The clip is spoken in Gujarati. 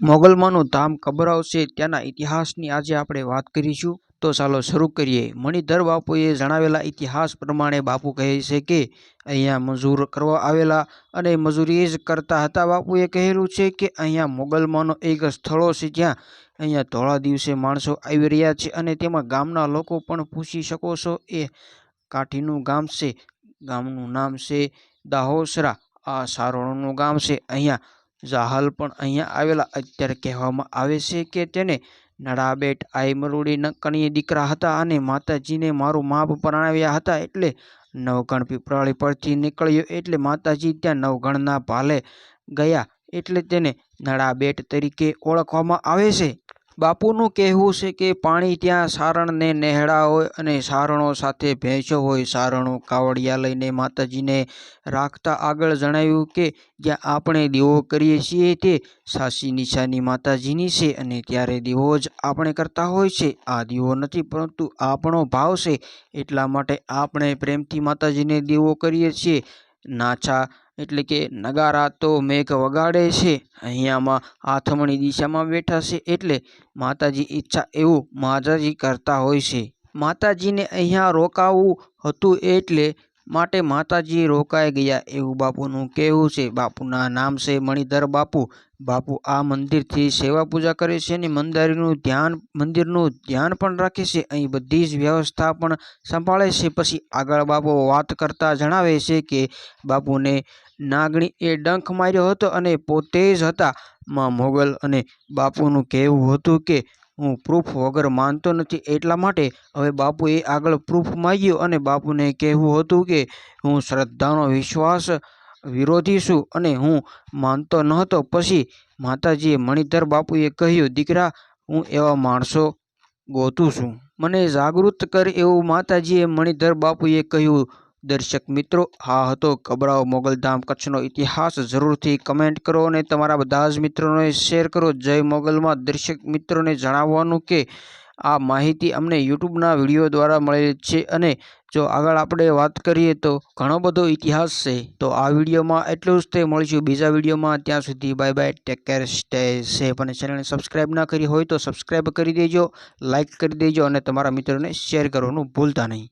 મોગલમાનું ધામ કબરાવ છે ત્યાંના ઇતિહાસની આજે આપણે વાત કરીશું. તો ચાલો શરૂ કરીએ. મણિધર બાપુએ જણાવેલા ઇતિહાસ પ્રમાણે બાપુ કહે છે કે, અહીંયા મજૂર કરવા આવેલા અને મજૂરી જ કરતા હતા. બાપુએ કહેલું છે કે, અહીંયા મોગલમાનો એક સ્થળો છે જ્યાં અહીંયા ધોળા દિવસે માણસો આવી રહ્યા છે અને તેમાં ગામના લોકો પણ પૂછી શકો છો. એ કાઠીનું ગામ છે. ગામનું નામ છે દાહોસરા. આ સારોણનું ગામ છે. અહીંયા જાહલ પણ અહીંયા આવેલા. અત્યારે કહેવામાં આવે છે કે તેને નડાબેટ આઈ મરુડી કણીએ દીકરા હતા અને માતાજીને મારું માપ પરણાવ્યા હતા એટલે નવગણ પીપળાળી પરથી નીકળ્યો એટલે માતાજી ત્યાં નવગણના ભાલે ગયા એટલે તેને નડાબેટ તરીકે ઓળખવામાં આવે છે. બાપુનું કહેવું છે કે પાણી ત્યાં સારણને નેહડા હોય અને સારણો સાથે ભેંસો હોય. સારણો કાવડિયા લઈને માતાજીને રાખતા આગળ જણાવ્યું કે જ્યાં આપણે દીવો કરીએ છીએ તે સાસી નિશાની માતાજીની છે અને ત્યારે દીવો જ આપણે કરતા હોય છે. આ દીવો નથી પરંતુ આપણો ભાવ છે. એટલા માટે આપણે પ્રેમથી માતાજીને દીવો કરીએ છીએ. નાચા એટલે કે નગારા તો મેઘ વગાડે છે. અહીંયામાં આથમણી દિશામાં બેઠા છે એટલે માતાજી ઈચ્છા એવું માતાજી કરતા હોય છે. માતાજીને અહીંયા રોકાવું હતું એટલે માટે માતાજી રોકાઈ ગયા એવું બાપુનું કહેવું છે. બાપુના નામ છે મણિધર બાપુ. બાપુ આ મંદિરથી સેવા પૂજા કરે છે અને મંદિરનું ધ્યાન મંદિરનું ધ્યાન પણ રાખે છે. અહીં બધી જ વ્યવસ્થા પણ સંભાળે છે. પછી આગળ બાપુ વાત કરતા જણાવે છે કે બાપુને નાગણી એ ડંખ માર્યો હતો અને પોતે જ હતા. માં મોગલ અને બાપુનું કહેવું હતું કે હું પ્રૂફ વગર માનતો નથી એટલા માટે હવે બાપુએ આગળ પ્રૂફ માગ્યું અને બાપુને કહેવું હતું કે હું શ્રદ્ધાનો વિશ્વાસ વિરોધી છું અને હું માનતો નહોતો. પછી માતાજીએ મણિધર બાપુએ કહ્યું, દીકરા, હું એવા માણસો ગોતું છું. મને જાગૃત કર એવું માતાજીએ મણિધર બાપુએ કહ્યું દર્શક મિત્રો હા હતો કબરાઓ મોગલધામ કચ્છનો ઇતિહાસ. જરૂરથી કમેન્ટ કરો અને તમારા બધા જ મિત્રોને શેર કરો. જય મોગલમાં. દર્શક મિત્રોને જણાવવાનું કે, આ માહિતી અમને યુટ્યુબના વીડિયો દ્વારા મળેલી છે અને જો આગળ આપણે વાત કરીએ તો ઘણો બધો ઇતિહાસ છે. તો આ વિડીયોમાં એટલું જ. તે મળીશું બીજા વિડીયોમાં. ત્યાં સુધી bye bye take care stay safe અને ચેનલને સબસ્ક્રાઈબ ના કરી હોય તો સબસ્ક્રાઈબ કરી દેજો લાઇક કરી દેજો અને તમારા મિત્રોને શેર કરવાનું ભૂલતા નહીં.